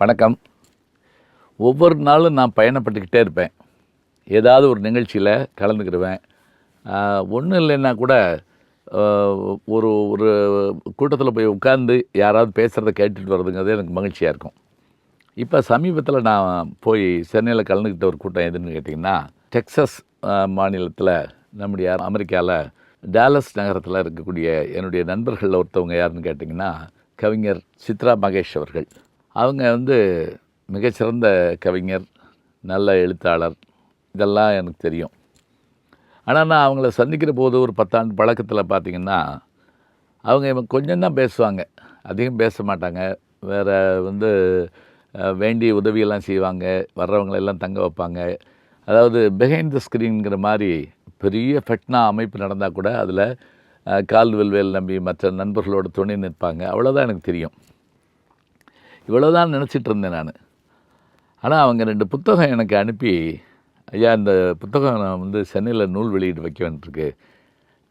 வணக்கம். ஒவ்வொரு நாளும் நான் பயணப்பட்டுக்கிட்டே இருப்பேன். ஏதாவது ஒரு நிகழ்ச்சியில் கலந்துக்கிடுவேன் ஒன்றும் இல்லைன்னா கூட ஒரு ஒரு கூட்டத்தில் போய் உட்காந்து யாராவது பேசுகிறத கேட்டுட்டு வர்றதுங்கிறது எனக்கு மகிழ்ச்சியாக இருக்கும். இப்போ சமீபத்தில் நான் போய் சென்னையில் கலந்துக்கிட்ட ஒரு கூட்டம் எதுன்னு கேட்டிங்கன்னா டெக்ஸஸ் மாநிலத்தில் நம்முடைய அமெரிக்காவில் டாலஸ் நகரத்தில் இருக்கக்கூடிய என்னுடைய நண்பர்களில் ஒருத்தவங்க யாருன்னு கேட்டிங்கன்னா கவிஞர் சித்ரா மகேஷ் அவர்கள். அவங்க வந்து மிகச்சிறந்த கவிஞர் நல்ல எழுத்தாளர். இதெல்லாம் எனக்கு தெரியும். ஆனால் நான் அவங்கள சந்திக்கிற போது ஒரு பத்தாண்டு பழக்கத்தில் பார்த்திங்கன்னா அவங்க இவங்க கொஞ்சம் தான் பேசுவாங்க. அதிகம் பேச மாட்டாங்க. வேறு வந்து வேண்டிய உதவியெல்லாம் செய்வாங்க. வர்றவங்களெல்லாம் தங்க வைப்பாங்க. அதாவது பிஹைண்ட் த ஸ்க்ரீனுங்கிற மாதிரி பெரிய ஃபெட்னா அமைப்பு நடந்தால் கூட அதில் கால்வெல்வேல் நம்பி மற்ற நண்பர்களோட துணை நிற்பாங்க. அவ்வளோதான் எனக்கு தெரியும். இவ்வளோதான் நினச்சிட்டு இருந்தேன் நான். ஆனால் அவங்க ரெண்டு புத்தகம் எனக்கு அனுப்பி ஐயா இந்த புத்தகம் நான் வந்து சென்னையில் நூல் வெளியீடு வைக்க வேண்டியிருக்கு.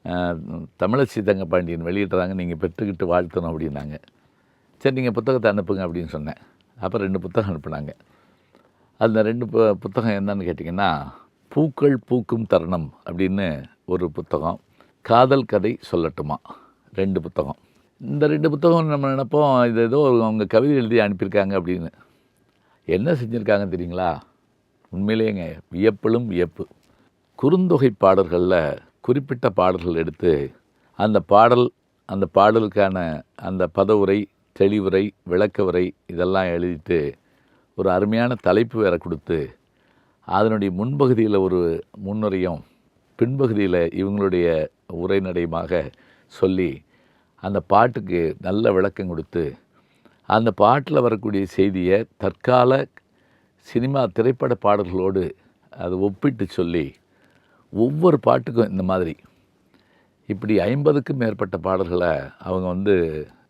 அஹ், தமிழச்சி தங்கப்பாண்டியன் வெளியிடுறாங்க நீங்கள் பெற்றுக்கிட்டு வாழ்த்தணும் அப்படின்னாங்க. சரி நீங்கள் புத்தகத்தை அனுப்புங்க அப்படின்னு சொன்னேன். அப்புறம் ரெண்டு புத்தகம் அனுப்புனாங்க. அந்த ரெண்டு பு புத்தகம் என்னன்னு கேட்டிங்கன்னா பூக்கள் பூக்கும் தருணம் அப்படின்னு ஒரு புத்தகம். காதல் கதை சொல்லட்டுமா ரெண்டு புத்தகம். இந்த ரெண்டு புத்தகம் நம்ம நினைப்போம் இது ஏதோ அவங்க கவிதை எழுதி அனுப்பியிருக்காங்க அப்படின்னு. என்ன செஞ்சுருக்காங்க தெரியுங்களா? உண்மையிலேங்க வியப்பிலும் வியப்பு. குறுந்தொகை பாடல்களில் குறிப்பிட்ட பாடல்கள் எடுத்து அந்த பாடல் அந்த பாடலுக்கான அந்த பதவுரை தெளிவுரை விளக்கவுரை இதெல்லாம் எழுதிட்டு ஒரு அருமையான தலைப்பு வேற கொடுத்து அதனுடைய முன்பகுதியில் ஒரு முன்னுரையும் பின்பகுதியில் இவங்களுடைய உரைநடையுமாக சொல்லி அந்த பாட்டுக்கு நல்ல விளக்கம் கொடுத்து அந்த பாட்டில் வரக்கூடிய செய்தியை தற்கால சினிமா திரைப்பட பாடல்களோடு அதை ஒப்பிட்டு சொல்லி ஒவ்வொரு பாட்டுக்கும் இந்த மாதிரி. இப்படி ஐம்பதுக்கும் மேற்பட்ட பாடல்களை அவங்க வந்து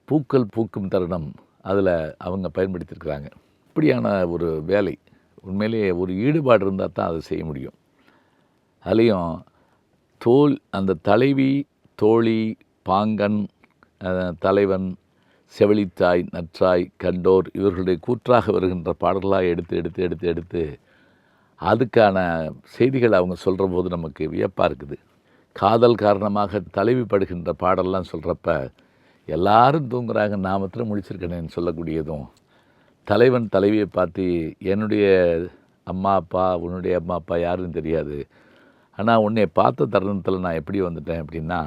பூக்கள் பூக்கும் தருணம் அதில் அவங்க பயன்படுத்தியிருக்கிறாங்க. இப்படியான ஒரு வேலை. உண்மையிலேயே ஒரு ஈடுபாடு இருந்தால் தான் அதை செய்ய முடியும். அதுலேயும் தோல் அந்த தலைவி தோழி பாங்கன் தலைவன் செவிலித்தாய் நற்றாய் கண்டோர் இவர்களுடைய கூற்றாக வருகின்ற பாடல்களாக எடுத்து எடுத்து எடுத்து எடுத்து அதுக்கான செய்திகள் அவங்க சொல்கிற போது நமக்கு வியப்பாக இருக்குது. காதல் காரணமாக தலைவிப்படுகின்ற பாடல்லாம் சொல்கிறப்ப எல்லாரும் தூங்குறாங்க நான் மாத்திரம் முழிச்சிருக்கேனேன்னு சொல்லக்கூடியதும் தலைவன் தலைவியை பார்த்து என்னுடைய அம்மா அப்பா உன்னுடைய அம்மா அப்பா யாருன்னு தெரியாது. ஆனால் உன்னை பார்த்த தருணத்தில் நான் எப்படி வந்துட்டேன்? அப்படின்னா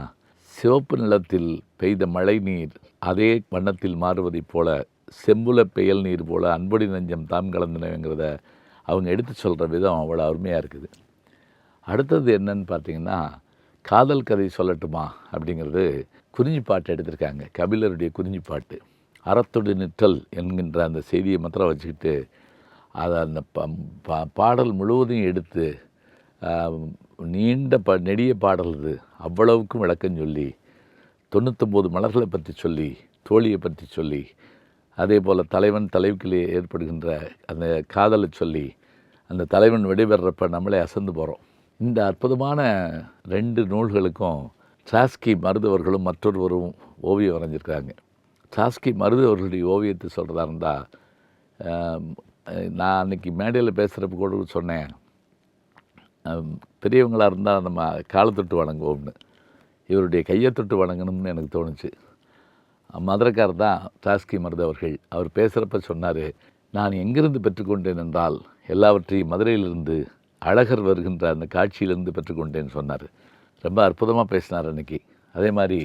சிவப்பு நிலத்தில் பெய்த மழை நீர் அதே வண்ணத்தில் மாறுவதைப் போல செம்புல பெயல் நீர் போல அன்படி நெஞ்சம் தாம் கலந்தனங்கிறத அவங்க எடுத்து சொல்கிற விதம் அவ்வளோ அருமையாக இருக்குது. அடுத்தது என்னன்னு பார்த்தீங்கன்னா காதல் கதை சொல்லட்டுமா அப்படிங்கிறது குறிஞ்சி பாட்டு எடுத்திருக்காங்க. கபிலருடைய குறிஞ்சி பாட்டு. அறத்தொடு நிற்றல் என்கின்ற அந்த செய்தியை மாத்திரம் வச்சுக்கிட்டு அதை அந்த ப- பா- பாடல் முழுவதையும் எடுத்து நீண்ட ப நெடிய பாடல் இது. அவ்வளவுக்கும் விளக்கம் சொல்லி தொண்ணூத்தொம்பது மலர்களை பற்றி சொல்லி தோழியை பற்றி சொல்லி அதே போல் தலைவன் தலைவிக்கு ஏற்படுகின்ற அந்த காதலை சொல்லி அந்த தலைவன் விடைபெறப்ப நம்மளே அசந்து போகிறோம் இந்த அற்புதமான ரெண்டு நூல்களுக்கும் சாஸ்கி மருதவர்களும் மற்றொருவரும் ஓவியம் வரைஞ்சிருக்காங்க சாஸ்கி மருதவர்களுடைய ஓவியத்தை சொல்கிறதா இருந்தால் நான் அன்றைக்கி மேடையில் பேசுகிறப்ப கூட சொன்னேன் பெரியவங்களாக இருந்தால் நம்ம காலத்தொட்டு வணங்குவோம்னு. இவருடைய கையை தொட்டு வணங்கணும்னு எனக்கு தோணுச்சு. மதுரக்கார் தான் டாஸ்கி மருது அவர்கள். அவர் பேசுகிறப்ப சொன்னார் நான் எங்கிருந்து பெற்றுக்கொண்டேன் என்றால் எல்லாவற்றையும் மதுரையிலிருந்து அழகர் வருகின்ற அந்த காட்சியிலிருந்து பெற்றுக்கொண்டேன்னு சொன்னார். ரொம்ப அற்புதமாக பேசினார் அன்றைக்கி அதே மாதிரி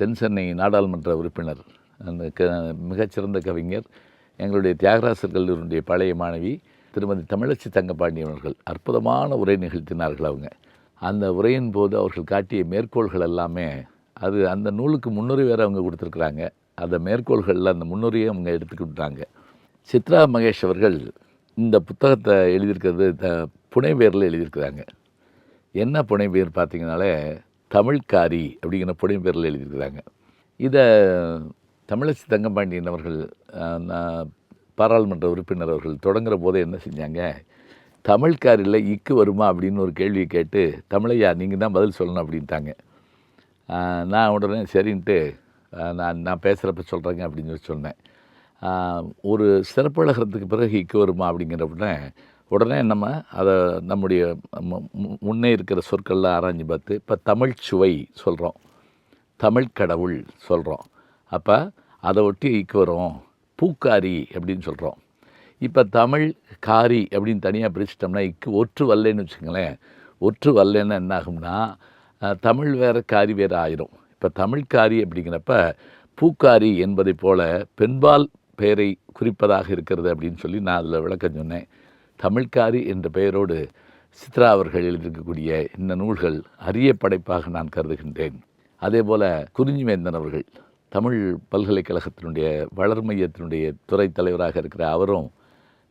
தென் சென்னை நாடாளுமன்ற உறுப்பினர் அந்த க மிகச்சிறந்த கவிஞர் எங்களுடைய தியாகராசர் கல்லூரியுடைய பழைய மாணவி திருமதி தமிழச்சி தங்கப்பாண்டியன் அவர்கள் அற்புதமான உரை நிகழ்த்தினார்கள் அவங்க. அந்த உரையின் போது அவர்கள் காட்டிய மேற்கோள்கள் எல்லாமே அது அந்த நூலுக்கு முன்னுரை வேறு அவங்க கொடுத்துருக்குறாங்க. அந்த மேற்கோள்களில் அந்த முன்னுரையை அவங்க எடுத்துக்கிட்டாங்க சித்ரா மகேஷ் அவர்கள் இந்த புத்தகத்தை எழுதியிருக்கிறது த புனைவேரில் எழுதியிருக்கிறாங்க. என்ன புனைவேர் பார்த்தீங்கனாலே தமிழ்காரி அப்படிங்கிற புனைவேரில் எழுதியிருக்கிறாங்க. இதை தமிழச்சி தங்கபாண்டியன் அவர்கள் நான் பாராளுமன்ற உறுப்பினர் அவர்கள் தொடங்குற போதே என்ன செஞ்சாங்க? தமிழ்காரில் இக்கு வருமா? அப்படின்னு ஒரு கேள்வியை கேட்டு தமிழையா நீங்கள் தான் பதில் சொல்லணும் அப்படின்ட்டாங்க. நான் உடனே சரின்ட்டு நான் நான் பேசுகிறப்ப சொல்கிறேங்க அப்படின்னு சொல்லி சொன்னேன். ஒரு சிறப்பழகிறதுக்கு பிறகு இக்கு வருமா? அப்படிங்கிற உடனே உடனே நம்ம அதை நம்முடைய மு- முன்னே இருக்கிற சொற்கள்லாம் ஆராய்ஞ்சு பார்த்து இப்போ தமிழ் சுவை சொல்கிறோம் தமிழ் கடவுள் சொல்கிறோம் அப்போ அதை ஒட்டி இக்கு வரும். பூக்காரி அப்படின்னு சொல்கிறோம் இப்போ தமிழ் காரி அப்படின்னு தனியாக பிரிச்சிட்டோம்னா இக்கு ஒற்று வல்லைன்னு வச்சுங்களேன் ஒற்று வல்லைன்னா என்ன ஆகும்னா தமிழ் வேறு காரி வேறு ஆயிரும். இப்போ தமிழ் காரி அப்படிங்கிறப்ப பூக்காரி என்பதைப் போல பெண்பால் பெயரை குறிப்பதாக இருக்கிறது அப்படின்னு சொல்லி நான் அதில் விளக்கம் சொன்னேன். தமிழ்காரி என்ற பெயரோடு சித்ரா அவர்கள் எழுதியிருக்கக்கூடிய இந்த நூல்கள் அரிய படைப்பாக நான் கருதுகின்றேன். அதே போல் குறிஞ்சிவேந்தன் அவர்கள் தமிழ் பல்கலைக்கழகத்தினுடைய வளர் மையத்தினுடைய துறை தலைவராக இருக்கிற அவரும்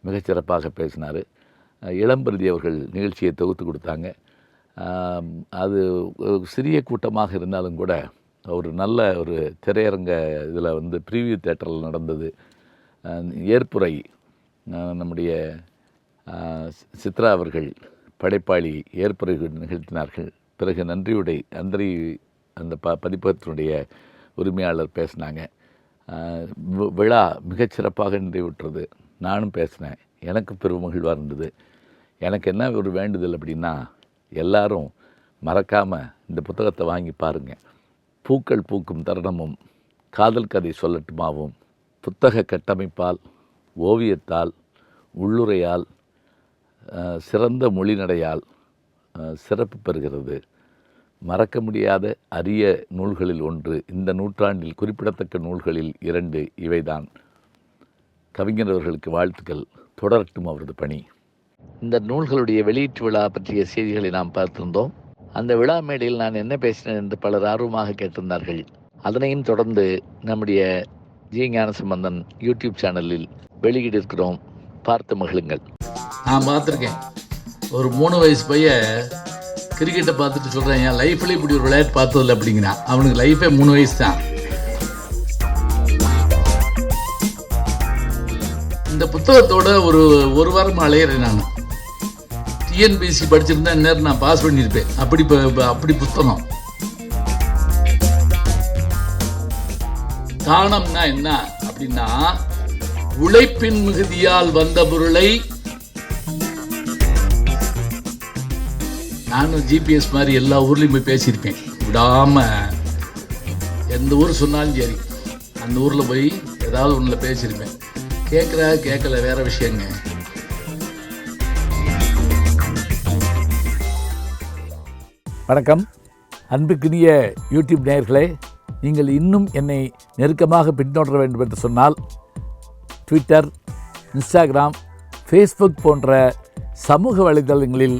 மிகச்சிறப்பாக பேசினார். இளம்பிரதி அவர்கள் நிகழ்ச்சியை தொகுத்து கொடுத்தாங்க. அது சிறிய கூட்டமாக இருந்தாலும் கூட ஒரு நல்ல ஒரு திரையரங்க இதில் வந்து ப்ரீவியூ தேட்டரில் நடந்தது. ஏற்புரை நம்முடைய சி- சித்ரா அவர்கள் படைப்பாளி ஏற்புரை நிகழ்த்தினார்கள். பிறகு நன்றியுடை நன்றி அந்த ப பதிப்பகத்தினுடைய உரிமையாளர் பேசினாங்க. விழா மிகச்சிறப்பாக நிறைவுற்றது. நானும் பேசினேன். எனக்கு பெருமகிழ்வாக இருந்தது. எனக்கு என்ன ஒரு வேண்டுதல் அப்படின்னா எல்லாரும் மறக்காமல் இந்த புத்தகத்தை வாங்கி பாருங்கள் பூக்கள் பூக்கும் தருணமும் காதல் கதை சொல்லட்டுமாவும் புத்தக கட்டமைப்பால் ஓவியத்தால் உள்ளுரையால் சிறந்த மொழிநடையால் சிறப்பு பெறுகிறது. மறக்க முடியாத அரிய நூல்களில் ஒன்று இந்த நூற்றாண்டில் குறிப்பிடத்தக்க நூல்களில் இரண்டு இவைதான். கவிஞர் அவர்களுக்கு வாழ்த்துக்கள். தொடரட்டும் அவரது பணி. இந்த நூல்களுடைய வெளியீட்டு விழா பற்றிய செய்திகளை நாம் பார்த்திருந்தோம். அந்த விழா மேடையில் நான் என்ன பேசினேன் என்று பலர் ஆர்வமாக கேட்டிருந்தார்கள். அதனையும் தொடர்ந்து நம்முடைய ஜி. ஞானசம்பந்தன் யூடியூப் சேனலில் வெளியிட்டிருக்கிறோம். பார்த்து மகிழுங்கள். நான் பார்த்துருக்கேன். ஒரு மூணு வயசு பையன் கிரிக்கெட்டை பார்த்துட்டு சொல்கிறேன் என் லைஃப்ல இப்படி ஒரு விளையாட்டு பார்த்ததில்ல அப்படிங்கிறான் அவனுக்கு லைஃபே மூணு வயசு தான் இந்த புத்தகத்தோட ஒரு ஒரு வாரம் அலையிறேன் நான். டிஎன்பிசி படிச்சிருந்தா இந்நேரம் நான் பாஸ் பண்ணியிருப்பேன். அப்படி அப்படி புத்தகம். தானம்னா என்ன அப்படின்னா உழைப்பின் மிகுதியால் வந்த பொருளை நானும் ஜிபிஎஸ் மாதிரி எல்லா ஊர்லேயும் போய் பேசியிருப்பேன். விடாமல் எந்த ஊர் சொன்னாலும் சரி அந்த ஊரில் போய் ஏதாவது ஒன்றில் பேசியிருப்பேன். கேட்குறா கேட்கல வேற விஷயங்க. வணக்கம். அன்புக்குரிய யூடியூப் நேயர்களே நீங்கள் இன்னும் என்னை நெருக்கமாக பின்தொடர வேண்டும் என்று சொன்னால் ட்விட்டர் இன்ஸ்டாகிராம் ஃபேஸ்புக் போன்ற சமூக வலைதளங்களில்